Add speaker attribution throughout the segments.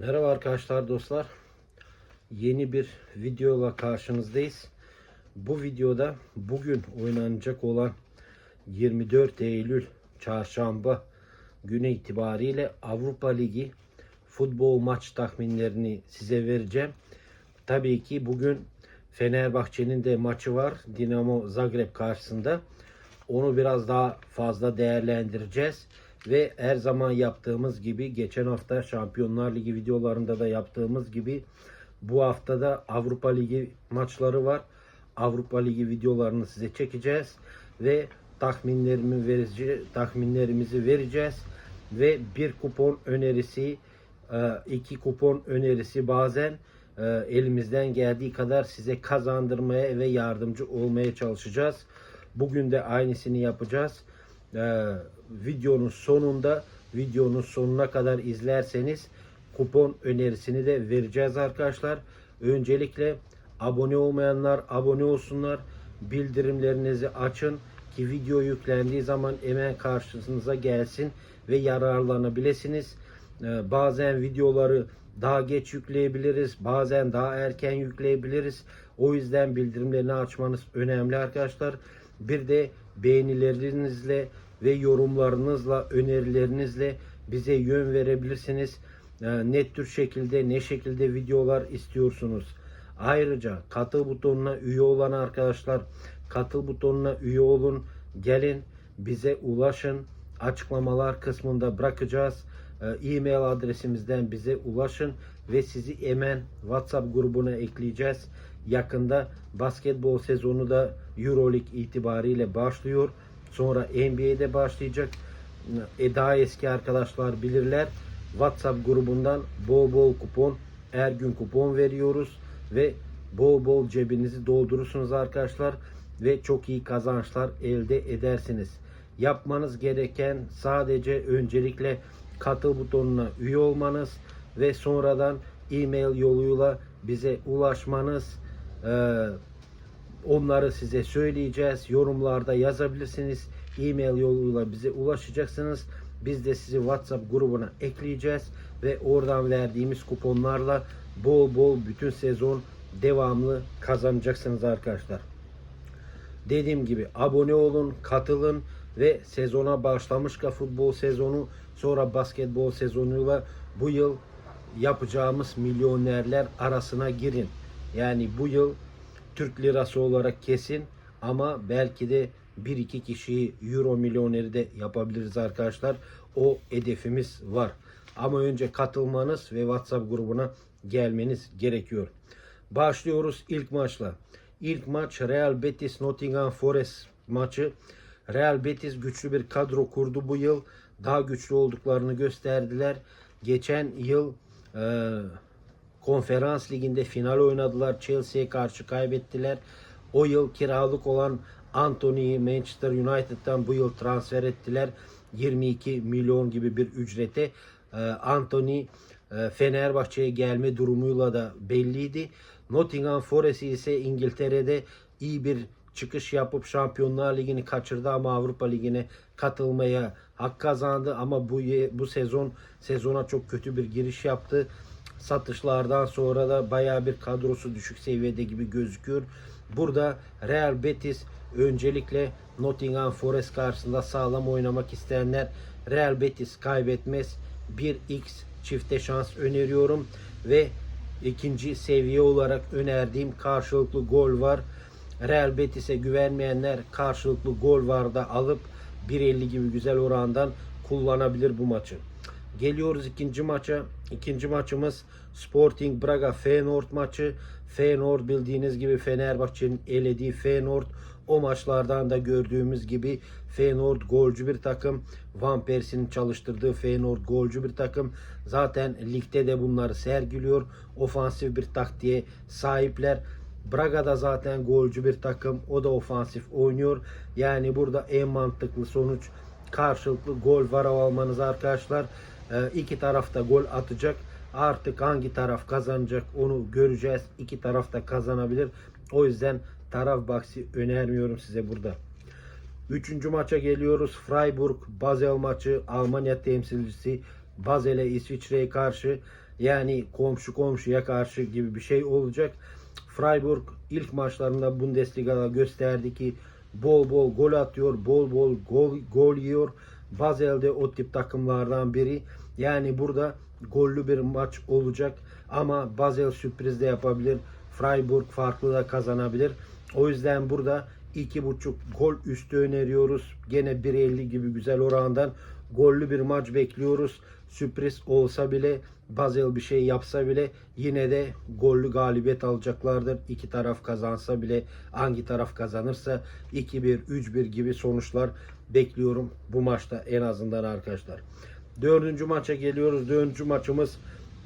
Speaker 1: Merhaba arkadaşlar dostlar. Yeni bir videoyla karşınızdayız. Bu videoda bugün oynanacak olan 24 Eylül çarşamba günü itibariyle Avrupa Ligi futbol maç tahminlerini size vereceğim. Tabii ki bugün Fenerbahçe'nin de maçı var Dinamo Zagreb karşısında. Onu biraz daha fazla değerlendireceğiz. Ve her zaman yaptığımız gibi geçen hafta Şampiyonlar Ligi videolarında da yaptığımız gibi bu haftada Avrupa Ligi maçları var. Avrupa Ligi videolarını size çekeceğiz ve tahminlerimi verici tahminlerimizi vereceğiz ve bir kupon önerisi e, iki kupon önerisi bazen e, elimizden geldiği kadar size kazandırmaya ve yardımcı olmaya çalışacağız. Bugün de aynısını yapacağız. Ee, videonun sonunda videonun sonuna kadar izlerseniz kupon önerisini de vereceğiz arkadaşlar. Öncelikle abone olmayanlar abone olsunlar. Bildirimlerinizi açın ki video yüklendiği zaman hemen karşınıza gelsin ve yararlanabilirsiniz. Ee, bazen videoları daha geç yükleyebiliriz. Bazen daha erken yükleyebiliriz. O yüzden bildirimlerini açmanız önemli arkadaşlar. Bir de beğenilerinizle ve yorumlarınızla, önerilerinizle bize yön verebilirsiniz. Ee, Ne tür şekilde, ne şekilde videolar istiyorsunuz? Ayrıca katıl butonuna üye olan arkadaşlar katıl butonuna üye olun. Gelin bize ulaşın. Açıklamalar kısmında bırakacağız. Ee, E-mail adresimizden bize ulaşın ve sizi hemen WhatsApp grubuna ekleyeceğiz. Yakında basketbol sezonu da EuroLeague itibariyle başlıyor. Sonra NBA'de başlayacak. E, daha eski arkadaşlar bilirler. WhatsApp grubundan bol bol kupon, her gün kupon veriyoruz ve bol bol cebinizi doldurursunuz arkadaşlar ve çok iyi kazançlar elde edersiniz. Yapmanız gereken sadece öncelikle katıl butonuna üye olmanız ve sonradan e-mail yoluyla bize ulaşmanız. Ee, onları size söyleyeceğiz. Yorumlarda yazabilirsiniz. E-mail yoluyla bize ulaşacaksınız. Biz de sizi WhatsApp grubuna ekleyeceğiz ve oradan verdiğimiz kuponlarla bol bol bütün sezon devamlı kazanacaksınız arkadaşlar. Dediğim gibi abone olun, katılın ve sezona başlamışka futbol sezonu sonra basketbol sezonuyla bu yıl yapacağımız milyonerler arasına girin. Yani bu yıl Türk lirası olarak kesin ama belki de bir iki kişiyi euro milyoneri de yapabiliriz arkadaşlar. O hedefimiz var. Ama önce katılmanız ve WhatsApp grubuna gelmeniz gerekiyor. Başlıyoruz ilk maçla. İlk maç Real Betis Nottingham Forest maçı. Real Betis güçlü bir kadro kurdu bu yıl. Daha güçlü olduklarını gösterdiler. Geçen yıl e, konferans liginde final oynadılar. Chelsea'ye karşı kaybettiler. O yıl kiralık olan Anthony'yi Manchester United'dan bu yıl transfer ettiler. 22 milyon gibi bir ücrete. E, Anthony e, Fenerbahçe'ye gelme durumuyla da belliydi. Nottingham Forest ise İngiltere'de iyi bir çıkış yapıp Şampiyonlar Ligi'ni kaçırdı ama Avrupa Ligi'ne katılmaya hak kazandı ama bu bu sezon sezona çok kötü bir giriş yaptı. Satışlardan sonra da baya bir kadrosu düşük seviyede gibi gözüküyor. Burada Real Betis öncelikle Nottingham Forest karşısında sağlam oynamak isteyenler Real Betis kaybetmez. 1x çifte şans öneriyorum ve ikinci seviye olarak önerdiğim karşılıklı gol var. Real Betis'e güvenmeyenler karşılıklı gol var da alıp 1.50 gibi güzel orandan kullanabilir bu maçı. Geliyoruz ikinci maça. İkinci maçımız Sporting Braga Feyenoord maçı. Feyenoord bildiğiniz gibi Fenerbahçe'nin elediği Feyenoord. O maçlardan da gördüğümüz gibi Feyenoord golcü bir takım. Van Persie'nin çalıştırdığı Feyenoord golcü bir takım. Zaten ligde de bunları sergiliyor. Ofansif bir taktiğe sahipler. Braga da zaten golcü bir takım. O da ofansif oynuyor. Yani burada en mantıklı sonuç karşılıklı gol var almanız arkadaşlar. Ee, iki taraf da gol atacak. Artık hangi taraf kazanacak onu göreceğiz. İki taraf da kazanabilir. O yüzden taraf bahsi önermiyorum size burada. Üçüncü maça geliyoruz. Freiburg Basel maçı. Almanya temsilcisi Basel'e İsviçre'ye karşı. Yani komşu komşuya karşı gibi bir şey olacak. Freiburg ilk maçlarında Bundesliga'da gösterdi ki bol bol gol atıyor, bol bol gol, gol yiyor. Basel'de o tip takımlardan biri. Yani burada gollü bir maç olacak ama Basel sürpriz de yapabilir. Freiburg farklı da kazanabilir. O yüzden burada 2.5 gol üstü öneriyoruz. Gene 1.50 gibi güzel orandan gollü bir maç bekliyoruz. Sürpriz olsa bile Basel bir şey yapsa bile yine de gollü galibiyet alacaklardır. İki taraf kazansa bile hangi taraf kazanırsa 2-1, 3-1 gibi sonuçlar bekliyorum bu maçta en azından arkadaşlar. Dördüncü maça geliyoruz. Dördüncü maçımız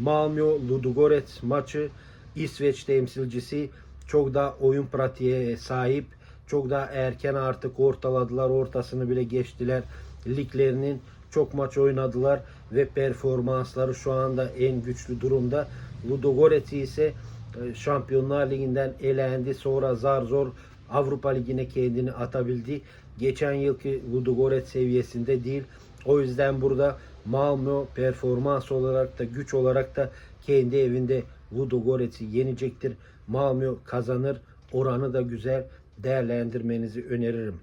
Speaker 1: Malmö Ludogorets maçı. İsveç temsilcisi çok daha oyun pratiğe sahip. Çok daha erken artık ortaladılar. Ortasını bile geçtiler. Liglerinin çok maç oynadılar ve performansları şu anda en güçlü durumda. Ludogorets ise e, Şampiyonlar Ligi'nden elendi. Sonra zar zor Avrupa Ligi'ne kendini atabildi. Geçen yılki Ludogorets seviyesinde değil. O yüzden burada Malmö performans olarak da güç olarak da kendi evinde Ludogorets'i yenecektir. Malmö kazanır. Oranı da güzel. Değerlendirmenizi öneririm.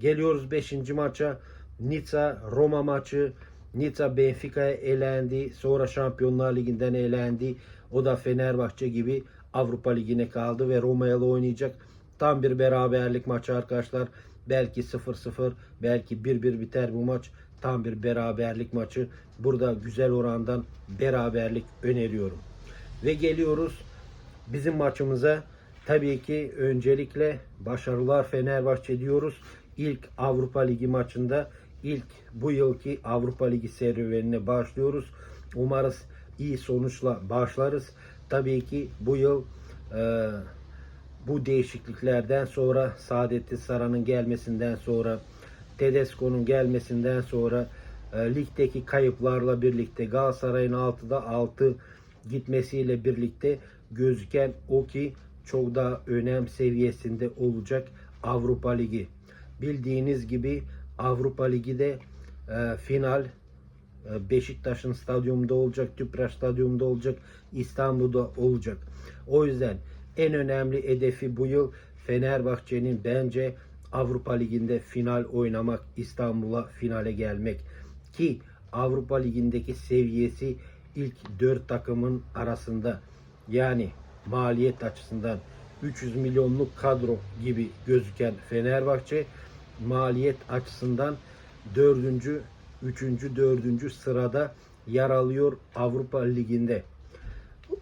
Speaker 1: Geliyoruz 5. maça. Nizza Roma maçı. Nizza Benfica'ya elendi. Sonra Şampiyonlar Ligi'nden elendi. O da Fenerbahçe gibi Avrupa Ligi'ne kaldı ve Roma'ya oynayacak. Tam bir beraberlik maçı arkadaşlar. Belki 0-0, belki 1-1 biter bu maç. Tam bir beraberlik maçı. Burada güzel orandan beraberlik öneriyorum. Ve geliyoruz bizim maçımıza. Tabii ki öncelikle başarılar Fenerbahçe diyoruz. İlk Avrupa Ligi maçında ilk bu yılki Avrupa Ligi serüvenine başlıyoruz. Umarız iyi sonuçla başlarız. Tabii ki bu yıl e, bu değişikliklerden sonra Saadettin Saran'ın gelmesinden sonra Tedesco'nun gelmesinden sonra e, ligdeki kayıplarla birlikte Galatasaray'ın 6'da 6 gitmesiyle birlikte gözüken o ki çok daha önem seviyesinde olacak Avrupa Ligi. Bildiğiniz gibi Avrupa Ligi'de e, final e, Beşiktaş'ın stadyumunda olacak, Tüpraş stadyumunda olacak, İstanbul'da olacak. O yüzden en önemli hedefi bu yıl Fenerbahçe'nin bence Avrupa Ligi'nde final oynamak, İstanbul'a finale gelmek ki Avrupa Ligi'ndeki seviyesi ilk 4 takımın arasında yani maliyet açısından 300 milyonluk kadro gibi gözüken Fenerbahçe maliyet açısından 4. 3. 4. sırada yer alıyor Avrupa Ligi'nde.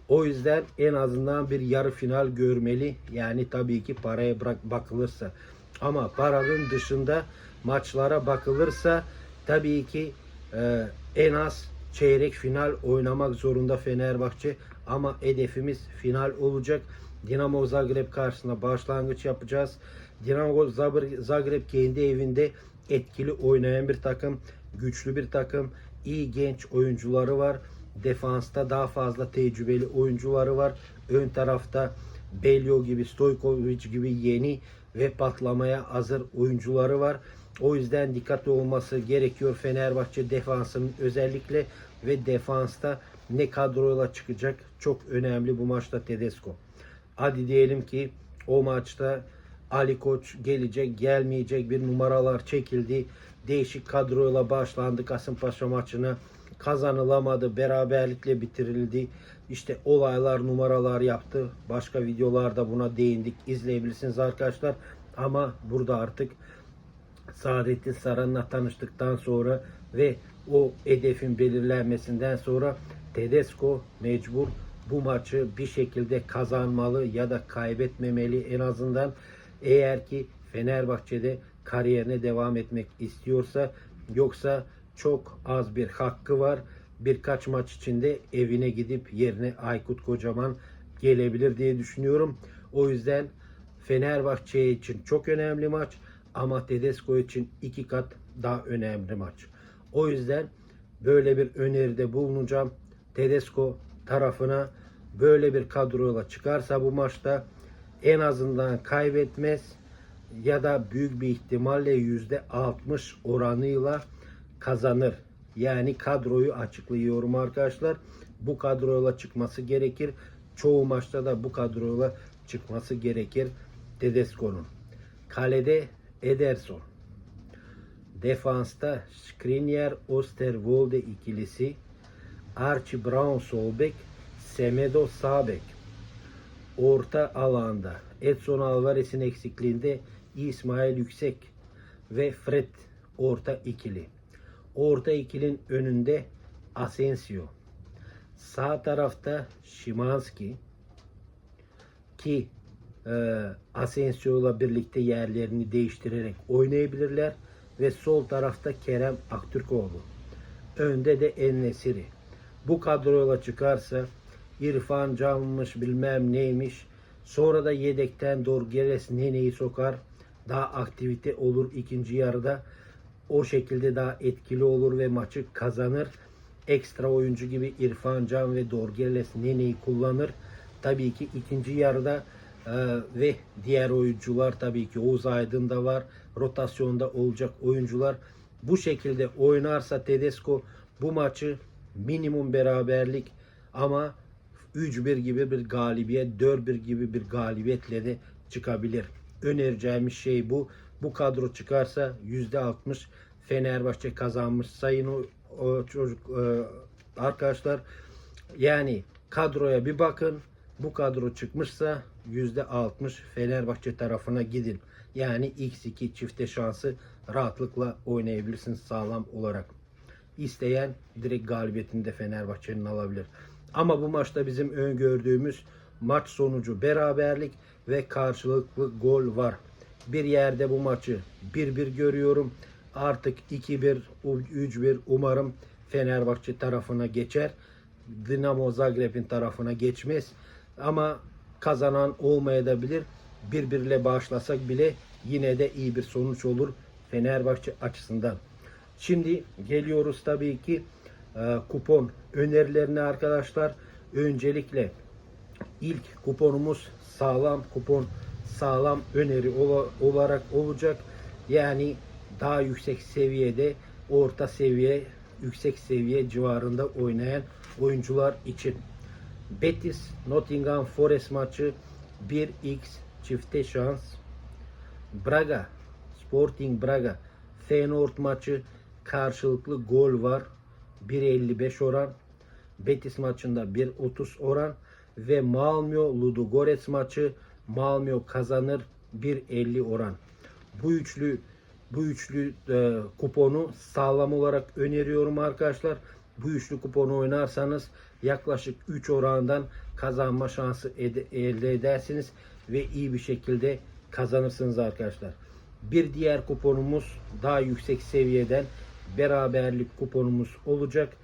Speaker 1: O yüzden en azından bir yarı final görmeli. Yani tabii ki paraya bırak bakılırsa. Ama paranın dışında maçlara bakılırsa tabii ki e, en az çeyrek final oynamak zorunda Fenerbahçe. Ama hedefimiz final olacak. Dinamo Zagreb karşısında başlangıç yapacağız. Dinamo Zagreb kendi evinde etkili oynayan bir takım, güçlü bir takım, iyi genç oyuncuları var. Defansta daha fazla tecrübeli oyuncuları var. Ön tarafta Belio gibi, Stojkovic gibi yeni ve patlamaya hazır oyuncuları var. O yüzden dikkatli olması gerekiyor Fenerbahçe defansının özellikle ve defansta ne kadroyla çıkacak çok önemli bu maçta Tedesco. Hadi diyelim ki o maçta Ali Koç gelecek gelmeyecek bir numaralar çekildi. Değişik kadroyla başlandı Kasımpaşa maçına. Kazanılamadı. Beraberlikle bitirildi. İşte olaylar numaralar yaptı. Başka videolarda buna değindik. İzleyebilirsiniz arkadaşlar. Ama burada artık Saadettin Saran'la tanıştıktan sonra ve o hedefin belirlenmesinden sonra Tedesco mecbur bu maçı bir şekilde kazanmalı ya da kaybetmemeli en azından eğer ki Fenerbahçe'de kariyerine devam etmek istiyorsa yoksa çok az bir hakkı var. Birkaç maç içinde evine gidip yerine Aykut Kocaman gelebilir diye düşünüyorum. O yüzden Fenerbahçe için çok önemli maç ama Tedesco için iki kat daha önemli maç. O yüzden böyle bir öneride bulunacağım. Tedesco tarafına böyle bir kadroyla çıkarsa bu maçta en azından kaybetmez ya da büyük bir ihtimalle yüzde 60 oranıyla kazanır Yani kadroyu açıklıyorum arkadaşlar. Bu kadroyla çıkması gerekir. Çoğu maçta da bu kadroyla çıkması gerekir. Tedesco'nun. Kalede Ederson. Defansta Skriniar Osterwolde ikilisi. Archie Brown sol Semedo sağ bek. Orta alanda Edson Alvarez'in eksikliğinde İsmail Yüksek ve Fred orta ikili. Orta ikilin önünde Asensio. Sağ tarafta Şimanski ki e, Asensio ile birlikte yerlerini değiştirerek oynayabilirler ve sol tarafta Kerem Aktürkoğlu. Önde de El Nesiri. Bu kadroyla çıkarsa İrfan Can'mış bilmem neymiş. Sonra da yedekten Dorgeles Nene'yi sokar. Daha aktivite olur ikinci yarıda. O şekilde daha etkili olur ve maçı kazanır. Ekstra oyuncu gibi İrfan Can ve Dorgeles Nene'yi kullanır. Tabii ki ikinci yarıda e, ve diğer oyuncular tabii ki Oğuz Aydın da var. Rotasyonda olacak oyuncular. Bu şekilde oynarsa Tedesco bu maçı minimum beraberlik ama 3-1 gibi bir galibiyet, 4-1 gibi bir galibiyetle de çıkabilir. Önereceğimiz şey bu. Bu kadro çıkarsa %60 Fenerbahçe kazanmış. Sayın o, o çocuk e, arkadaşlar yani kadroya bir bakın. Bu kadro çıkmışsa %60 Fenerbahçe tarafına gidin. Yani X2 çifte şansı rahatlıkla oynayabilirsiniz sağlam olarak. İsteyen direkt galibiyetini de Fenerbahçe'nin alabilir. Ama bu maçta bizim öngördüğümüz maç sonucu beraberlik ve karşılıklı gol var. Bir yerde bu maçı 1-1 görüyorum. Artık 2-1, 3-1 umarım Fenerbahçe tarafına geçer. Dinamo Zagreb'in tarafına geçmez. Ama kazanan olmayabilir. Bir birle başlasak bile yine de iyi bir sonuç olur Fenerbahçe açısından. Şimdi geliyoruz tabii ki kupon önerilerine arkadaşlar. Öncelikle ilk kuponumuz sağlam kupon sağlam öneri ola- olarak olacak. Yani daha yüksek seviyede orta seviye yüksek seviye civarında oynayan oyuncular için. Betis Nottingham Forest maçı 1x çifte şans. Braga Sporting Braga Feyenoord maçı karşılıklı gol var. 1.55 oran. Betis maçında 1.30 oran ve Malmö Ludogorets maçı Malmö kazanır 1.50 oran. Bu üçlü bu üçlü e, kuponu sağlam olarak öneriyorum arkadaşlar. Bu üçlü kuponu oynarsanız yaklaşık 3 orandan kazanma şansı ede- elde edersiniz ve iyi bir şekilde kazanırsınız arkadaşlar. Bir diğer kuponumuz daha yüksek seviyeden beraberlik kuponumuz olacak.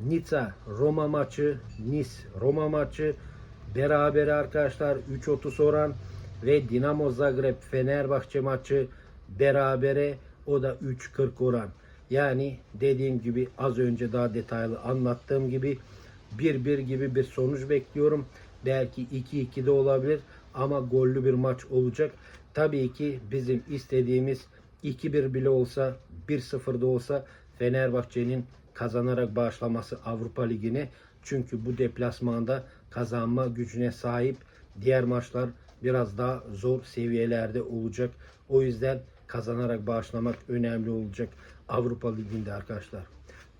Speaker 1: Nizza Roma maçı, Nice Roma maçı beraber arkadaşlar 3.30 oran ve Dinamo Zagreb Fenerbahçe maçı berabere o da 3.40 oran. Yani dediğim gibi az önce daha detaylı anlattığım gibi 1-1 gibi bir sonuç bekliyorum. Belki 2-2 de olabilir ama gollü bir maç olacak. Tabii ki bizim istediğimiz 2-1 bile olsa 1-0 da olsa Fenerbahçe'nin kazanarak başlaması Avrupa Ligi'ne. Çünkü bu deplasmanda kazanma gücüne sahip. Diğer maçlar biraz daha zor seviyelerde olacak. O yüzden kazanarak başlamak önemli olacak Avrupa Ligi'nde arkadaşlar.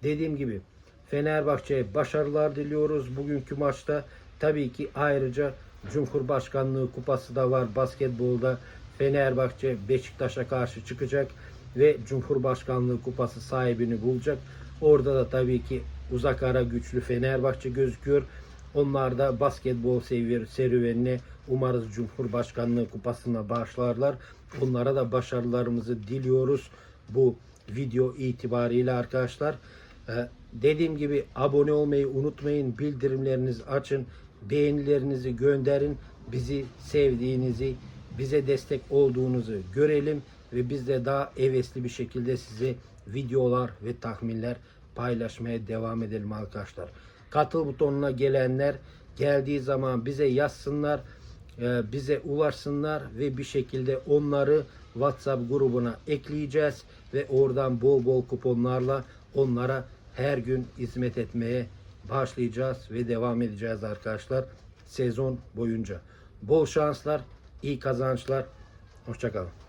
Speaker 1: Dediğim gibi Fenerbahçe'ye başarılar diliyoruz bugünkü maçta. Tabii ki ayrıca Cumhurbaşkanlığı kupası da var basketbolda. Fenerbahçe Beşiktaş'a karşı çıkacak ve Cumhurbaşkanlığı kupası sahibini bulacak. Orada da tabii ki uzak ara güçlü Fenerbahçe gözüküyor. Onlar da basketbol seviye serüvenine umarız Cumhurbaşkanlığı kupasına başlarlar. Onlara da başarılarımızı diliyoruz bu video itibariyle arkadaşlar. Ee, dediğim gibi abone olmayı unutmayın. Bildirimlerinizi açın. Beğenilerinizi gönderin. Bizi sevdiğinizi, bize destek olduğunuzu görelim ve biz de daha hevesli bir şekilde size videolar ve tahminler paylaşmaya devam edelim arkadaşlar. Katıl butonuna gelenler geldiği zaman bize yazsınlar, e, bize ulaşsınlar ve bir şekilde onları WhatsApp grubuna ekleyeceğiz ve oradan bol bol kuponlarla onlara her gün hizmet etmeye başlayacağız ve devam edeceğiz arkadaşlar sezon boyunca. Bol şanslar, iyi kazançlar. Hoşçakalın.